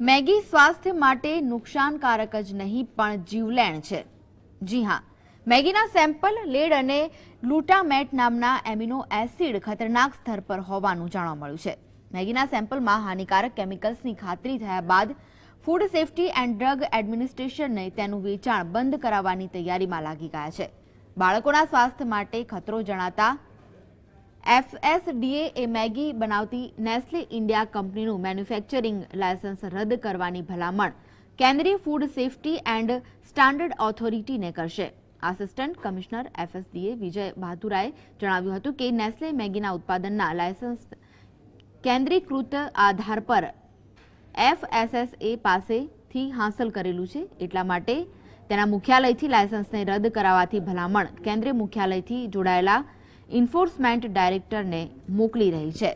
Maggi સ્વાસ્થ્ય માટે નુકસાનકારક જ નહીં, પણ જીવલેણ છે. જી હા, મેગીના સેમ્પલ, લેડ અને ગ્લુટામેટ નામના એમિનો એસિડ ખતરનાક સ્તર પર હોવાનું જાણવા મળ્યું છે. મેગીના સેમ્પલમાં હાનિકારક કેમિકલ્સની ખાતરી થયા બાદ ફૂડ સેફ્ટી એન્ડ ડ્રગ એડમિનિસ્ટ્રેશનને તેનું વેચાણ બંધ કરાવવાની તૈયારીમાં લાગી ગયા છે. બાળકોના સ્વાસ્થ્ય માટે ખતરો જણાતા એફએસડીએ એ મેગી બનાવતી નેસ્લે ઇન્ડિયા કંપનીનું મેન્યુફેક્ચરિંગ લાયસન્સ રદ કરવાની ભલામણ કેન્દ્રીય ફૂડ સેફટી એન્ડ સ્ટાન્ડર્ડ ઓથોરિટીને કરશે. આસિસ્ટન્ટ કમિશનર એફએસડીએ વિજય બહાદુરાએ જણાવ્યું હતું કે નેસ્લે મેગીના ઉત્પાદનના લાયસન્સ કેન્દ્રીકૃત આધાર પર એફએસએસએ પાસેથી હાંસલ કરેલું છે. એટલા માટે તેના મુખ્યાલયથી લાયસન્સને રદ કરાવવાથી ભલામણ કેન્દ્રીય મુખ્યાલયથી જોડાયેલા એન્ફોર્સમેન્ટ ડાયરેક્ટરને મોકલી રહી છે.